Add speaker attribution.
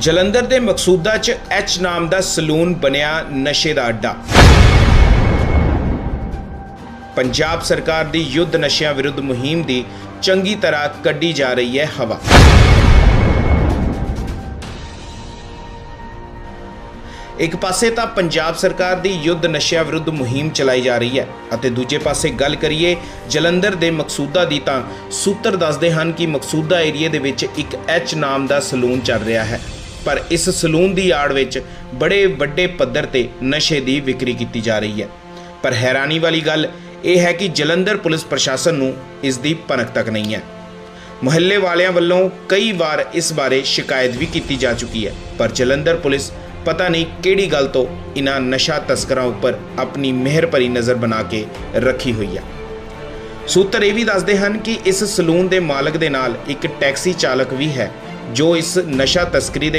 Speaker 1: ਜਲੰਧਰ ਦੇ ਮਕਸੂਦਾ 'ਚ ਐਚ ਨਾਮ ਦਾ ਸਲੂਨ ਬਣਿਆ ਨਸ਼ੇ ਦਾ ਅੱਡਾ। ਪੰਜਾਬ ਸਰਕਾਰ ਦੀ ਯੁੱਧ ਨਸ਼ਿਆਂ ਵਿਰੁੱਧ ਮੁਹਿੰਮ ਦੀ ਚੰਗੀ ਤਰ੍ਹਾਂ ਕੱਢੀ ਜਾ ਰਹੀ ਹੈ ਹਵਾ। ਇੱਕ ਪਾਸੇ ਤਾਂ ਪੰਜਾਬ ਸਰਕਾਰ ਦੀ ਯੁੱਧ ਨਸ਼ਿਆਂ ਵਿਰੁੱਧ ਮੁਹਿੰਮ ਚਲਾਈ ਜਾ ਰਹੀ ਹੈ ਅਤੇ ਦੂਜੇ ਪਾਸੇ ਗੱਲ ਕਰੀਏ ਜਲੰਧਰ ਦੇ ਮਕਸੂਦਾ ਦੀ ਤਾਂ ਸੂਤਰ ਦੱਸਦੇ ਹਨ ਕਿ ਮਕਸੂਦਾ ਏਰੀਏ ਦੇ ਵਿੱਚ ਇੱਕ ਐਚ ਨਾਮ ਦਾ ਸਲੂਨ ਚੱਲ ਰਿਹਾ ਹੈ। ਪਰ ਇਸ ਸਲੂਨ ਦੀ ਆੜ ਵਿੱਚ ਬੜੇ ਵੱਡੇ ਪੱਧਰ ਤੇ ਨਸ਼ੇ ਦੀ ਵਿਕਰੀ ਕੀਤੀ ਜਾ ਰਹੀ ਹੈ। ਪਰ ਹੈਰਾਨੀ ਵਾਲੀ ਗੱਲ ਇਹ ਹੈ ਕਿ ਜਲੰਧਰ ਪੁਲਿਸ ਪ੍ਰਸ਼ਾਸਨ ਨੂੰ ਇਸ ਦੀ ਭਨਕ ਤੱਕ ਨਹੀਂ ਹੈ। ਮੁਹੱਲੇ ਵਾਲਿਆਂ ਵੱਲੋਂ ਕਈ ਵਾਰ ਇਸ ਬਾਰੇ ਸ਼ਿਕਾਇਤ ਵੀ ਕੀਤੀ ਜਾ ਚੁੱਕੀ ਹੈ। ਪਰ ਜਲੰਧਰ ਪੁਲਿਸ ਪਤਾ ਨਹੀਂ ਕਿਹੜੀ ਗੱਲ ਤੋਂ ਇਹਨਾਂ ਨਸ਼ਾ ਤਸਕਰਾਂ ਉੱਪਰ ਆਪਣੀ ਮਿਹਰ ਭਰੀ ਨਜ਼ਰ ਬਣਾ ਕੇ ਰੱਖੀ ਹੋਈ ਹੈ। ਸੂਤਰ ਇਹ ਵੀ ਦੱਸਦੇ ਹਨ ਕਿ ਇਸ ਸਲੂਨ ਦੇ ਮਾਲਕ ਦੇ ਨਾਲ ਇੱਕ ਟੈਕਸੀ ਚਾਲਕ ਵੀ ਹੈ, ਜੋ ਇਸ ਨਸ਼ਾ ਤਸਕਰੀ ਦੇ